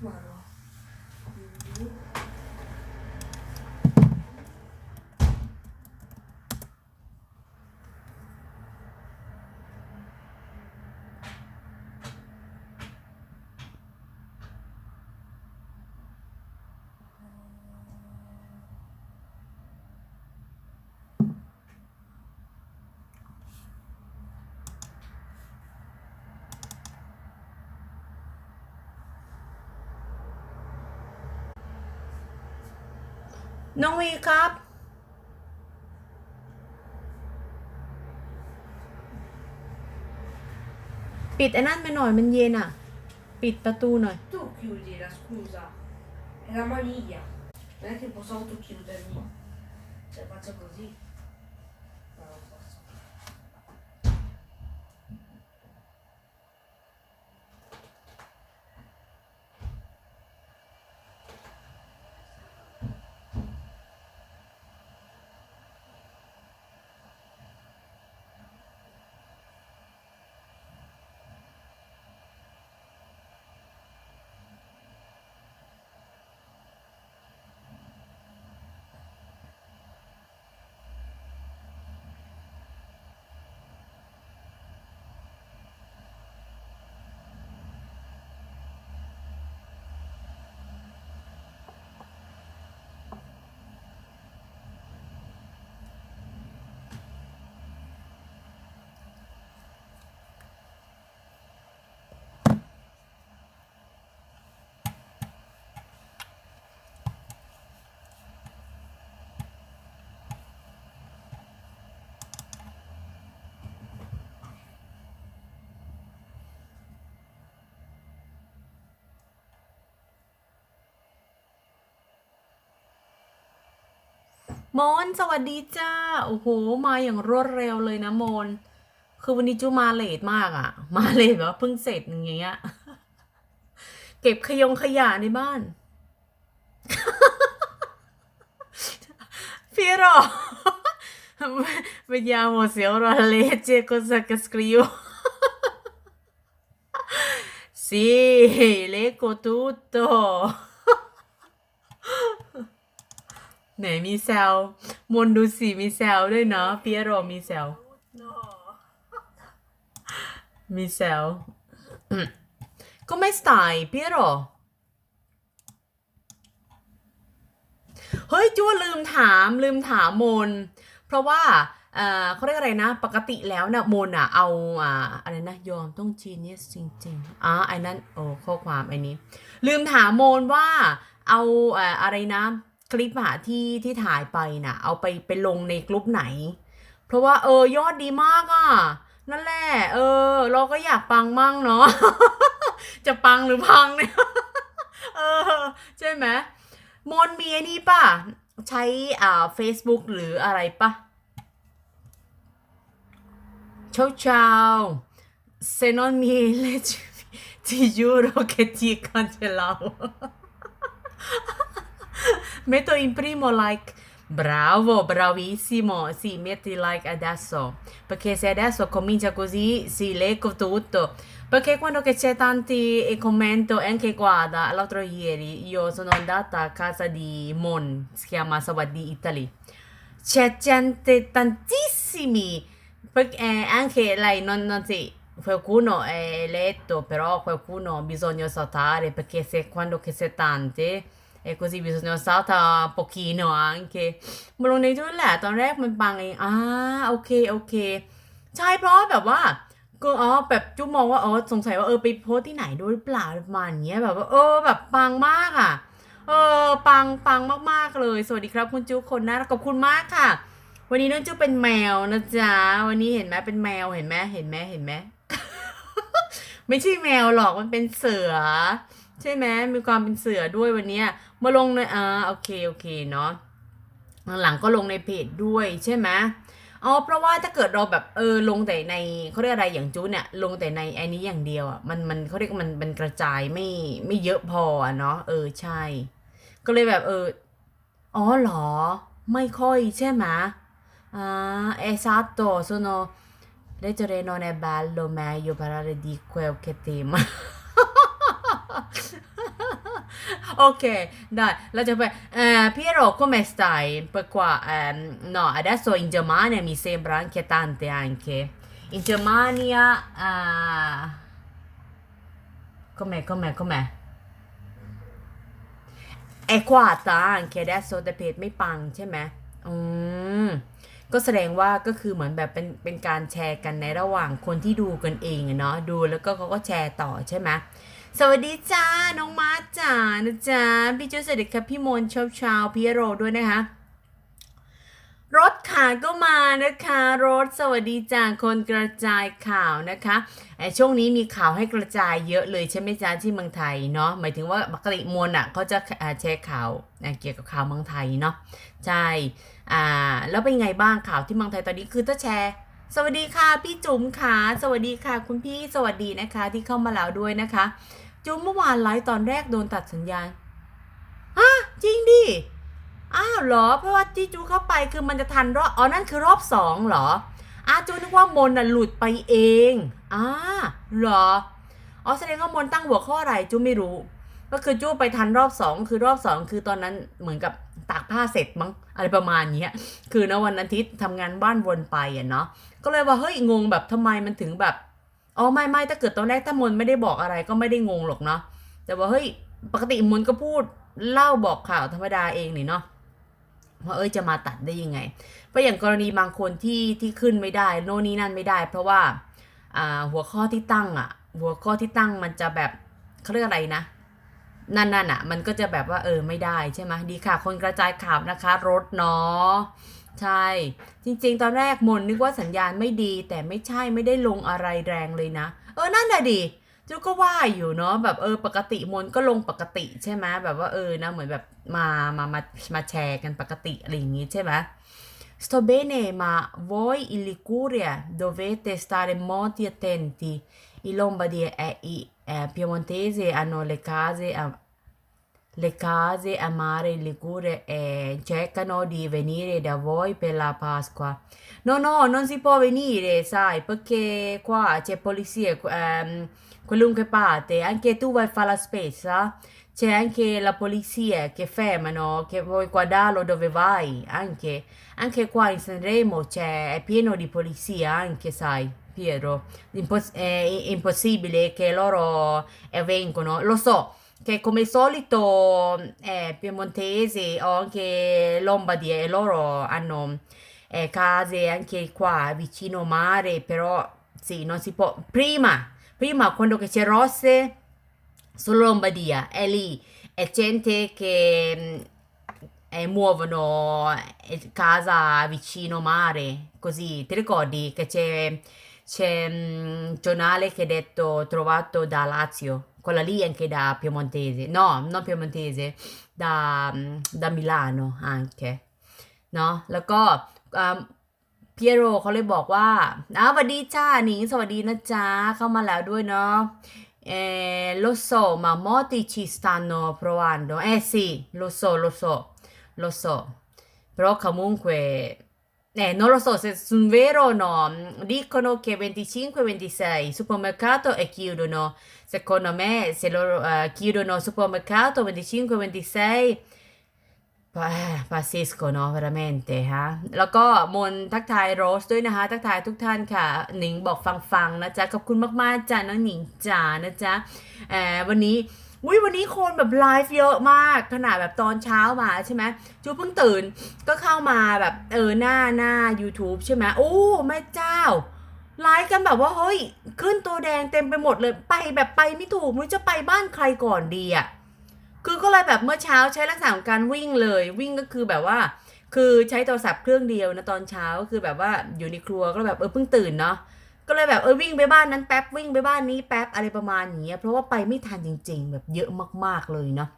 Ma no. Quindi... น้องวีครับ ปิดไอ้นั่นไปหน่อยมันเย็นอะ ปิดประตูหน่อย Tu chiudila, scusa. È la maniglia. Non è che posso autochiudermi. Cioè faccio così. No, non posso. มนสวัสดีจ้า โอ้โห มาอย่างรวดเร็วเลยนะมน คือวันนี้จูมาเลทมากอะมาเลทแบบว่าเพิ่งเสร็จอย่างเงี้ย เก็บขยงขยะในบ้าน Piero, vediamo se ora legge cosa che scrivo. Sì, leggo tutto. ไหนมีแซวมนดูสิมีแซวด้วยเนาะเปียโรมีแซว No. มีแซว come stai Piero เฮ้ยจูลืมถามลืมถามมน เพราะว่าเอ่อเขาเรียกอะไรนะ ปกติแล้วเนี่ยมนอะเอาอ่าอะไรนะยอมต้องจีเนียสจริงๆอ่าไอ้นั้นโอ้ข้อความไอ้นี้ ลืมถามมนว่าเอาเอ่ออะไรนะ คลิปอะที่ที่ถ่ายไปน่ะ เอาไปไปลงในกลุ่มไหน เพราะว่าเออยอดดีมากอะ นั่นแหละ เออ เราก็อยากปังมั่งเนาะ จะปังหรือพังเนี่ย เออ ใช่ไหมมนมีอนี่ป่ะ ใช้อ่า Facebook หรืออะไรป่ะ เช้าเช้า se non mi leggi ti giuro che ti cancellavo metto in primo like bravo bravissimo. Sì metti like adesso. Perché se adesso comincia così si leggo tutto. Perché quando c'è tanti eh, commenti anche guarda l'altro ieri io sono andata a casa di Mon si chiama Sawaddi Italy. C'è gente tantissimi. Perché eh, anche lei non, non si qualcuno è letto però qualcuno bisogna saltare perché se quando c'è tante e così bisogna saltare un pochino anche มาลงในด้วยแหละตอนแรกมันปังเองอ่าโอเคโอเค ใช่เพราะแบบว่าก็อ๋อแบบจุ๊บมองว่าอ๋อสงสัยว่าเออไปโพสที่ไหนด้วยหรือเปล่าประมาณเนี้ยแบบว่าเออแบบปังมากอะ เออปังปังมากๆเลย สวัสดีครับคุณจุ๊บคนน่ารักขอบคุณมากค่ะ วันนี้น้องจุ๊บเป็นแมวนะจ๊ะวันนี้เห็นไหมเป็นแมวเห็นไหมเห็นไหมเห็นไหมไม่ใช่แมวหรอกมันเป็นเสือ ใช่ไหมมีความเป็นเสือด้วยวันเนี้ย มาลงในอ่าโอเคโอเคเนาะหลังๆก็ลงในเพจด้วยใช่ไหมอ๋อเพราะว่าถ้าเกิดเราแบบเออลงแต่ในเขาเรียกอะไรอย่างจูเนี่ยลงแต่ในไอ้นี้อย่างเดียวอะมันมันเขาเรียกมันมันกระจายไม่ไม่เยอะพออะเนาะเออใช่ ก็เลยแบบเอออ๋อเหรอ ไม่ค่อยใช่ไหมอ่า esatto sono leggere non è bello meglio parlare di quel che tema ok, dai, la Giappone. Eh, Piero, come stai? Per qua, ehm, no, adesso in Germania mi sembra anche tante anche. In Germania, eh, com'è, com'è, com'è? È quata anche adesso แต่เพจไม่ปังใช่ไหมอืม ก็แสดงว่าก็คือเหมือนแบบเป็นเป็นการแชร์กันในระหว่างคนที่ดูกันเองอะเนาะ ดูแล้วก็เขาก็แชร์ต่อใช่ไหม สวัสดีจ้า น้องมาจ๋านะจ๊ะพี่จุ๊สวัสดีครับพี่มนชอบชาวพี่โรด้วยนะคะ รถขาก็มานะคะ รถสวัสดีจากคนกระจายข่าวนะคะไอช่วงนี้มีข่าวให้กระจายเยอะเลยใช่ไหมจ๊ะที่เมืองไทยเนาะหมายถึงว่าปกติมวลอะเขาจะแชร์ข่าวเกี่ยวกับข่าวเมืองไทยเนาะใช่อ่าแล้วเป็นไงบ้างข่าวที่เมืองไทยตอนนี้คือถ้าแชร์ สวัสดีค่ะพี่จุ๋มค่ะ สวัสดีค่ะ คุณพี่สวัสดีนะคะ ที่เข้ามาแล้วด้วยนะคะ จุ๋มเมื่อวานไลฟ์ตอนแรกโดนตัดสัญญาณฮะจริงดิอ้าวเหรอ เพราะว่าที่จูเข้าไปคือมันจะทันรอบอ๋อนั่นคือรอบสองเหรออ้าจูนึกว่ามนน่ะหลุดไปเองอ้าเหรออ๋อแสดงว่ามนตั้งหัวข้ออะไรจูไม่รู้ ก็คือจู้ไปทันรอบสองคือรอบสองคือตอนนั้นเหมือนกับตากผ้าเสร็จมั้งอะไรประมาณเนี้ยคือนะวันอาทิตย์ทำงานบ้านวนไปอะเนาะก็เลยว่าเฮ้ยงงแบบทำไมมันถึงแบบอ๋อไม่ไม่ถ้าเกิดตอนแรกถ้ามนไม่ได้บอกอะไรก็ไม่ได้งงหรอกเนาะแต่ว่าเฮ้ยปกติมนก็พูดเล่าบอกข่าวธรรมดาเองนี่เนาะว่าเอ้ยจะมาตัดได้ยังไง เพราะอย่างกรณีบางคนที่ที่ขึ้นไม่ได้ โน่นนี่นั่นไม่ได้ เพราะว่าอ่าหัวข้อที่ตั้งอะ หัวข้อที่ตั้งมันจะแบบเขาเรียกอะไรนะ นั่นนั่นอะมันก็จะแบบว่าเออไม่ได้ใช่ไหมดีค่ะ คนกระจายข่าวนะคะรถเนาะใช่ จริงๆ ตอนแรกมนนึกว่าสัญญาณไม่ดี แต่ไม่ใช่ไม่ได้ลงอะไรแรงเลยนะ เออนั่นแหละดิจูก็ว่าอยู่เนาะแบบเออปกติมนก็ลงปกติใช่ไหมแบบว่าเออนะเหมือนแบบมามามามาแชร์กันปกติอะไรอย่างงี้ใช่ไหม Sto bene, ma voi in Liguria dovete stare molto attenti. I Lombardi e i eh, Piemontesi hanno le case a, le case a mare in Liguria e cercano di venire da voi per la Pasqua. No, no, non si può venire, sai, perché qua c'è polizia, ehm, qualunque parte, anche tu vai a fare la spesa, c'è anche la polizia che fermano, che vuoi guardarlo dove vai, anche, anche qua in Sanremo c'è, è pieno di polizia, anche, sai, Piero, Impos- è impossibile che loro vengono, lo so, che come solito eh, piemontesi o anche lombardi e loro hanno eh, case anche qua vicino mare, però sì, non si può. Prima, prima quando c'è rosse, solo Lombardia, è lì, è gente che mh, eh, muovono eh, casa vicino mare, così, ti ricordi che c'è, c'è un giornale che ha detto trovato da Lazio, quella lì anche da piemontese, no, non piemontese, da, mh, da Milano anche, เนาะแล้วก็อ่าเปียโรเขาเลยบอกว่าอ้าวสวัสดีจ้าหนิงสวัสดีนะจ๊ะ เข้ามาแล้วด้วยเนาะเออ lo so ma molti ci stanno provando eh sì lo so lo so lo so però comunque eh, non lo so se sono vero o no dicono che 25 26 supermercato e chiudono secondo me se loro eh, chiudono il supermercato 25 26 Pa- pazzesco เนาะ veramente ฮะ แล้วก็มนทักทายโรสด้วยนะคะ ทักทายทุกท่านค่ะ หนิงบอกฟังๆนะจ๊ะ ขอบคุณมากๆจ้าน้องหนิงจ๋านะจ๊ะวันนี้ อุ้ยวันนี้คนแบบไลฟ์เยอะมากขนาดแบบตอนเช้ามาใช่ไหมจูเพิ่งตื่นก็เข้ามาแบบเออหน้าหน้า YouTube ใช่ไหมโอ้แม่เจ้าไลฟ์กันแบบว่าเฮ้ยขึ้นตัวแดงเต็มไปหมดเลยไปแบบไปไม่ถูกไม่รู้จะไปบ้านใครก่อนดีอะคือก็เลยแบบเมื่อเช้าใช้ลักษณะของการวิ่งเลย วิ่งก็คือแบบว่า คือใช้โทรศัพท์เครื่องเดียวนะตอนเช้าคือแบบว่าอยู่ในครัวก็แบบเออเพิ่งตื่นเนาะ ก็เลยแบบเออวิ่งไปบ้านนั้นแป๊บวิ่งไปบ้านนี้แป๊บอะไรประมาณนี้เพราะว่าไปไม่ทันจริง ๆ แบบเยอะมากๆเลยเนาะ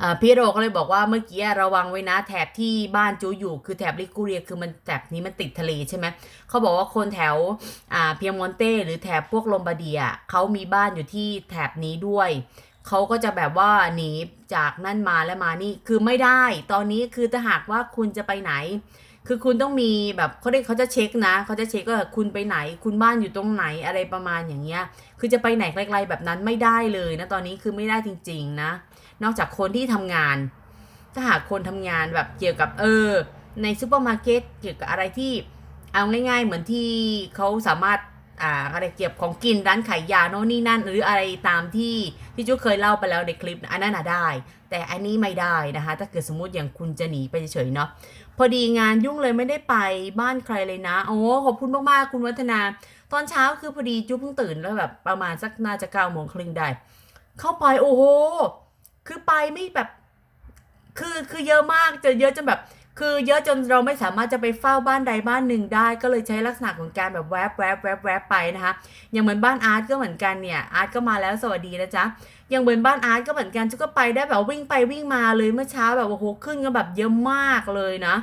อ่าพี่โรก็เลยบอกว่าเมื่อกี้ระวังไว้นะแถบที่บ้านจูอยู่คือแถบลิกูเรียคือมันแถบนี้มันติดทะเลใช่ไหมเขาบอกว่าคนแถวอ่าเพียงมอนเต้หรือแถบพวกลมบาร์เดียเขามีบ้านอยู่ที่แถบนี้ด้วยเขาก็จะแบบว่าหนีจากนั่นมาแล้วมานี่คือไม่ได้ ตอนนี้คือถ้าหากว่าคุณจะไปไหน คือคุณต้องมีแบบเขาเรียกเขาจะเช็คนะเขาจะเช็คว่าคุณไปไหน คุณบ้านอยู่ตรงไหนอะไรประมาณอย่างเงี้ย คือจะไปไหนไกลๆแบบนั้นไม่ได้เลยนะตอนนี้คือไม่ได้จริง ๆ นะ นอกจากคนที่ทำงาน ถ้าหากคนทำงานแบบเกี่ยวกับเออ ในซูเปอร์มาร์เก็ตเกี่ยวกับอะไรที่เอาง่าย ๆ เหมือนที่เขาสามารถอ่าอะไรเกี่ยวกับของกินร้านขายยาโน่นนี่นั่น หรืออะไรตามที่ที่จุ๊กเคยเล่าไปแล้วในคลิปอันนั้นน่ะได้ แต่อันนี้ไม่ได้นะคะ ถ้าเกิดสมมติอย่างคุณจะหนีไปเฉยเนาะ พอดีงานยุ่งเลยไม่ได้ไปบ้านใครเลยนะ โอ้ขอบคุณมากๆคุณวัฒนา ตอนเช้าคือพอดีจุ๊บเพิ่งตื่นแล้วแบบประมาณสักน่าจะเก้าโมงครึ่งได้ เข้าไปโอ้โห คือไปไม่แบบ คือคือเยอะมากจะเยอะจนแบบ คือเยอะจนเราไม่สามารถจะไปเฝ้าบ้านใดบ้านหนึ่งได้ ก็เลยใช้ลักษณะของการแบบแวบแวบแวบแวบไปนะคะอย่างเหมือนบ้านอาร์ตก็เหมือนกันเนี่ยอาร์ตก็มาแล้วสวัสดีนะจ๊ะอย่างเหมือนบ้านอาร์ตก็เหมือนกันจุก็ไปได้แบบวิ่งไปวิ่งมาเลยเมื่อเช้าแบบโอ้โหขึ้นกันแบบเยอะมากเลยนะ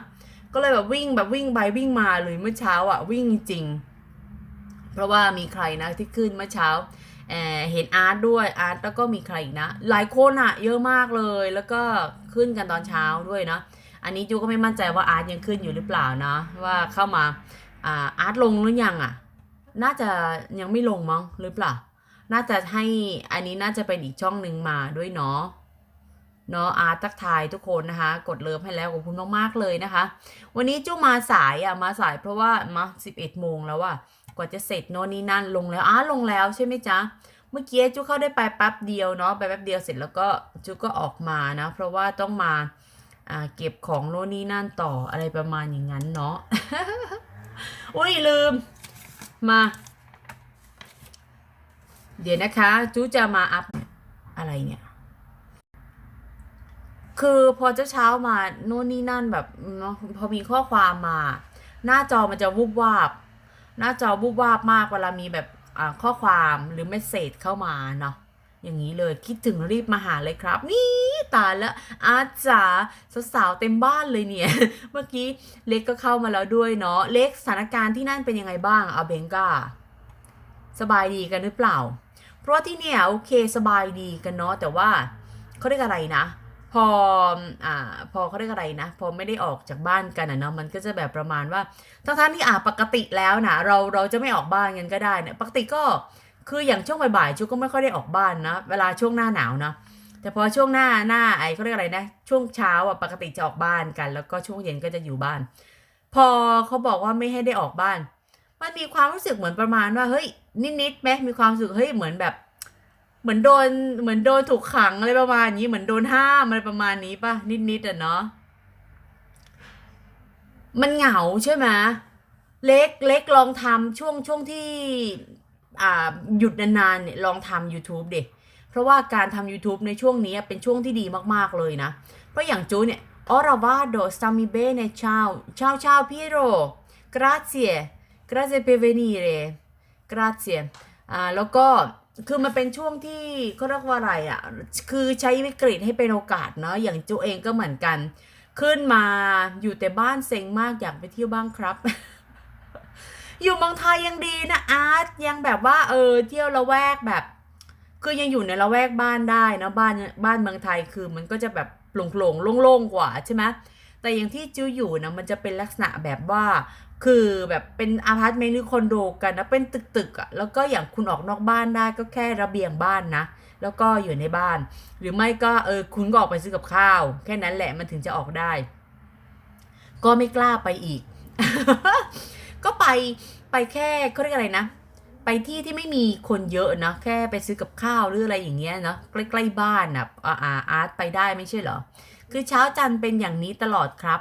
ก็เลยแบบวิ่งแบบวิ่งไปวิ่งมาเลยเมื่อเช้าอะวิ่งจริง เพราะว่ามีใครนะที่ขึ้นเมื่อเช้าเอ่อเห็นอาร์ตด้วยอาร์ตแล้วก็มีใครอีกนะ หลายคนอะเยอะมากเลยแล้วก็ขึ้นกันตอนเช้าด้วยนะ อันนี้จูก็ไม่มั่นใจว่าอาร์ตยังขึ้นอยู่หรือเปล่านะว่าเข้ามาอาร์ตลงหรือยังอะ น่าจะยังไม่ลงมั้งหรือเปล่า น่าจะให้อันนี้น่าจะเป็นอีกช่องหนึ่งมาด้วยเนาะเนาะอาร์ตทักทายทุกคนนะคะ กดเลิฟให้แล้วขอบคุณมากๆเลยนะคะ วันนี้จูมาสายอะมาสายเพราะว่ามา11โมงแล้วอะกว่าจะเสร็จโน่นนี่นั่นลงแล้วอ้าลงแล้วใช่ไหมจ๊ะเมื่อกี้จุ๊กเข้าได้ไปแป๊บเดียวเนาะไปแป๊บเดียวเสร็จแล้วก็จุ๊กก็ออกมานะ เพราะว่าต้องมา เก็บของโน่นนี่นั่นต่ออะไรประมาณอย่างนั้นเนาะอุ้ยลืมมา เดี๋ยวนะคะจุ๊จะมาอัพอะไรเนี่ย คือพอเจ้าเช้ามาโน่นนี่นั่นแบบเนาะพอมีข้อความมา หน้าจอมันจะวูบวาบ หน้าจอวูบวาบมากเวลามีแบบอ่าข้อความหรือเมสเซจเข้ามาเนาะอย่างนี้เลยคิดถึงรีบมาหาเลยครับ นี่ ตายแล้วอาจ๋าสาวๆเต็มบ้านเลยเนี่ย เมื่อกี้เล็กก็เข้ามาแล้วด้วยเนาะเล็กสถานการณ์ที่นั่นเป็นยังไงบ้างเอาเบงกาสบายดีกันหรือเปล่า เพราะที่เนี่ยโอเคสบายดีกันเนาะแต่ว่าเขาเรียกอะไรนะ พออ่าพอเขาเรียกอะไรนะ พอไม่ได้ออกจากบ้านกันอะเนาะมันก็จะแบบประมาณว่าทั้งๆที่อ่าปกติแล้วนะเราเราจะไม่ออกบ้านกันก็ได้เนี่ยปกติก็คืออย่างช่วงบ่ายๆชุกก็ไม่ค่อยได้ออกบ้านนะ เวลาช่วงหน้าหนาวนะ แต่พอช่วงหน้าหน้าไอ้เขาเรียกอะไรนะ ช่วงเช้าอะปกติจะออกบ้านกัน แล้วก็ช่วงเย็นก็จะอยู่บ้าน พอเขาบอกว่าไม่ให้ได้ออกบ้าน มันมีความรู้สึกเหมือนประมาณว่าเฮ้ยนิดๆไหมมีความรู้สึกเฮ้ยเหมือนแบบ เหมือนโดนเหมือนโดนถูกขังอะไรประมาณนี้เหมือนโดนห้ามอะไรประมาณนี้ป่ะนิดๆอะเนาะมันเหงาใช่ไหมเล็กเล็กลองทำช่วงช่วงที่ อ่าหยุดนานๆเนี่ยลองทำ YouTube เด็ เพราะว่าการทำ YouTube ในช่วงนี้เป็นช่วงที่ดีมากๆเลยนะ เพราะอย่างจูเนี่ย Oravado sta mi bene ciao ciao ciao Piero grazie grazie per venire grazie อ่าแล้วก็คือมันเป็นช่วงที่เขาเรียกว่าอะไรอะ คือใช้วิกฤตให้เป็นโอกาสเนาะ อย่างจูเองก็เหมือนกัน ขึ้นมาอยู่แต่บ้านเซ็งมากอยากไปเที่ยวบ้างครับ อยู่เมืองไทยยังดีนะอาร์ตยังแบบว่าเออเที่ยวละแวกแบบ คือยังอยู่ในละแวกบ้านได้นะบ้านบ้านเมืองไทยคือมันก็จะแบบโปร่งๆโล่งๆกว่าใช่ไหมแต่อย่างที่จิวอยู่นะมันจะเป็นลักษณะแบบว่าคือแบบเป็นอพาร์ตเมนต์หรือคอนโดกันนะเป็นตึกๆอะ่ะแล้วก็อย่างคุณออกนอกบ้านได้ก็แค่ระเบียงบ้านนะ แล้วก็อยู่ในบ้าน หรือไม่ก็เออคุณก็ออกไปซื้อกับข้าว แค่นั้นแหละมันถึงจะออกได้ ก็ไม่กล้าไปอีก ก็ไปไปแค่เขาเรียกอะไรนะ ไปที่ที่ไม่มีคนเยอะนะแค่ไปซื้อกับข้าวหรืออะไรอย่างเงี้ยเนาะใกล้ๆบ้านนะอ่าอาร์ตไปได้ไม่ใช่เหรอคือเช้าจันเป็นอย่างนี้ตลอดครับ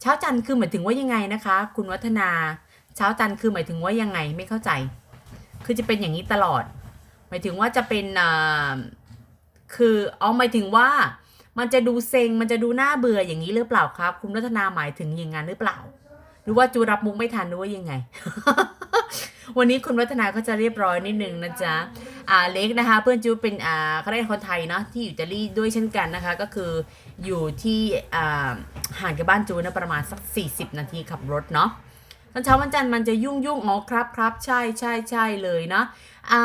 เช้าจันคือหมายถึงว่ายังไงนะคะ คุณวัฒนา เช้าจันคือหมายถึงว่ายังไงไม่เข้าใจ คือจะเป็นอย่างนี้ตลอด หมายถึงว่าจะเป็นอ่าคือเอาหมายถึงว่า มันจะดูเซ็งมันจะดูน่าเบื่ออย่างนี้หรือเปล่าครับ คุณวัฒนาหมายถึงอย่างนั้นหรือเปล่า หรือว่าจูรับมุกไม่ทันหรือว่ายังไง วันนี้คุณวัฒนาก็จะเรียบร้อยนิดนึงนะจ๊ะอ่าเล็กนะคะ เพื่อนจูเป็นอ่าเขาเรียกคนไทยเนาะที่อยู่อิตาลีด้วยเช่นกันนะคะ ก็คืออยู่ที่อ่าห่างจากบ้านจูนะประมาณสัก 40 นาทีขับรถเนาะตอนเช้าวันจันทร์มันจะยุ่งยุ่งอ๋อครับครับใช่ใช่ใช่เลยนะอ่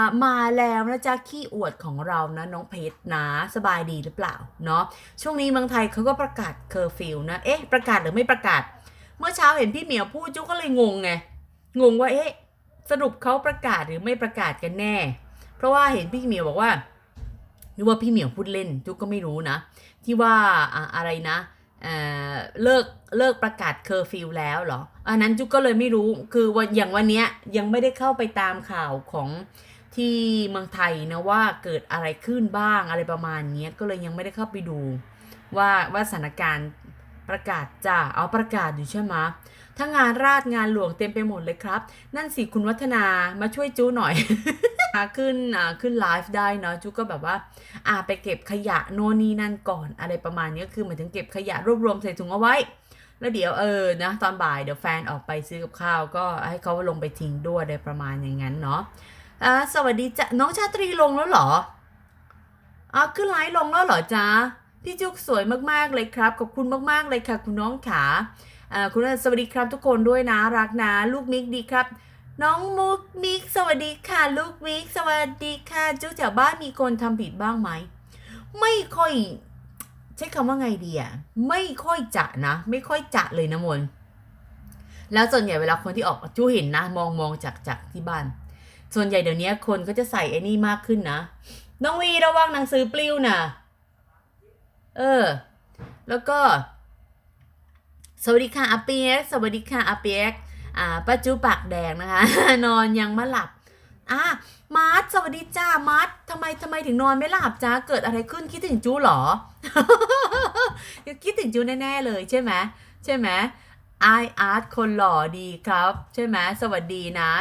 ามาแล้วนะจ๊ะขี้อวดของเรานะน้องเพชรนะสบายดีหรือเปล่าเนาะช่วงนี้เมืองไทยเขาก็ประกาศเคอร์ฟิวนะเอ๊ะประกาศหรือไม่ประกาศ เมื่อเช้าเห็นพี่เหมียวพูดจุ๊ก็เลยงงไง งงว่าเอ๊ะสรุปเขาประกาศหรือไม่ประกาศกันแน่ เพราะว่าเห็นพี่เหมียวบอกว่านึกว่าพี่เหมียวพูดเล่นจุกก็ไม่รู้นะ ที่ว่าอ่าอะไรนะเอ่อเลิกเลิกประกาศเคอร์ฟิวแล้วเหรอ อันนั้นจุกก็เลยไม่รู้คือวันอย่างวันเนี้ยยังไม่ได้เข้าไปตามข่าวของที่เมืองไทยนะว่าเกิดอะไรขึ้นบ้างอะไรประมาณนี้ก็เลยยังไม่ได้เข้าไปดู ว่าว่าสถานการณ์ประกาศจ้าเอาประกาศอยู่ใช่ไหม ถ้างานราชงานหลวงเต็มไปหมดเลยครับ นั่นสิคุณวัฒนามาช่วยจูหน่อยขึ้นอ่าขึ้นไลฟ์ได้เนาะจูก็แบบว่าอ่าไปเก็บขยะโน่นนี่นั่นก่อนอะไรประมาณนี้ก็คือหมายถึงเก็บขยะรวบรวมใส่ถุงเอาไว้ แล้วเดี๋ยวเออนะตอนบ่ายเดี๋ยวแฟนออกไปซื้อกับข้าว ก็ให้เขาลงไปทิ้งด้วยอะไรประมาณอย่างนั้นเนาะอ่าสวัสดีจ้ะน้องชาตรีลงแล้วเหรออ่าขึ้นไลฟ์ลงแล้วเหรอจ๊ะพี่จุกสวยมากๆเลยครับ ขอบคุณมากๆเลยค่ะ คุณน้องขา คุณสวัสดีครับทุกคนด้วยนะรักนะ ลูกมิกดีครับ น้องมุกมิก สวัสดีค่ะ ลูกมิก สวัสดีค่ะจุกแถวบ้านมีคนทำผิดบ้างไหม ไม่ค่อย ใช้คำว่าไงดีอะไม่ค่อยจะนะ ไม่ค่อยจะเลยนะมนแล้วส่วนใหญ่เวลาคนที่ออกจูเห็นนะ มองมองจากจากที่บ้าน ส่วนใหญ่เดี๋ยวนี้คนก็จะใส่ไอ้นี่มากขึ้นนะ น้องวีระวังหนังสือปลิวนะเออ แล้วก็ สวัสดีค่ะอาเปียกสวัสดีค่ะอาเปียกอ่าป้าจูปากแดงนะคะ นอนยังไม่หลับอะมาร์ทสวัสดีจ้ามาร์ททำไมทำไมถึงนอนไม่หลับจ้าเกิดอะไรขึ้นคิดถึงจูเหรอคิดถึงจูแน่ๆเลยใช่ไหมใช่ไหมไออาร์ตคนหล่อดีครับ ใช่ไหมสวัสดีนะ